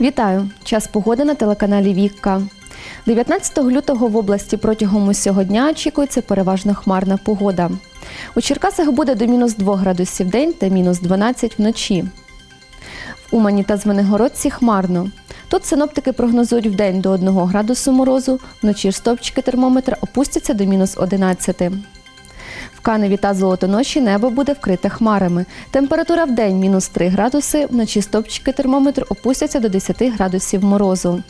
Вітаю! Час погоди на телеканалі Вікка. 19 лютого в області протягом усього дня очікується переважно хмарна погода. У Черкасах буде до мінус 2 градусів в день та мінус 12 вночі. В Умані та Звенигородці хмарно. Тут синоптики прогнозують в день до 1 градусу морозу, вночі ж стовпчики термометра опустяться до мінус 11. Каневі та Золотоноші небо буде вкрите хмарами. Температура в день мінус 3 градуси, вночі стопчики термометр опустяться до 10 градусів морозу.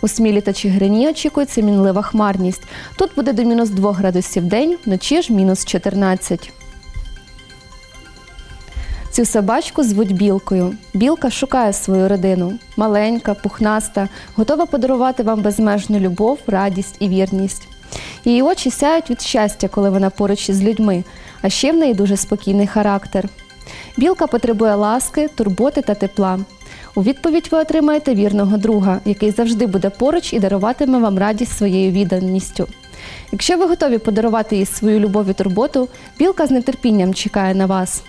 У Смілі та Чигирині очікується мінлива хмарність. Тут буде до мінус 2 градусів в день, вночі ж мінус 14. Цю собачку звуть білкою. Білка шукає свою родину. Маленька, пухнаста, готова подарувати вам безмежну любов, радість і вірність. Її очі сяють від щастя, коли вона поруч із людьми, а ще в неї дуже спокійний характер. Білка потребує ласки, турботи та тепла. У відповідь ви отримаєте вірного друга, який завжди буде поруч і даруватиме вам радість своєю відданістю. Якщо ви готові подарувати їй свою любов і турботу, білка з нетерпінням чекає на вас.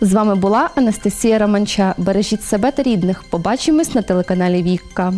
З вами була Анастасія Романча. Бережіть себе та рідних. Побачимось на телеканалі Вікка.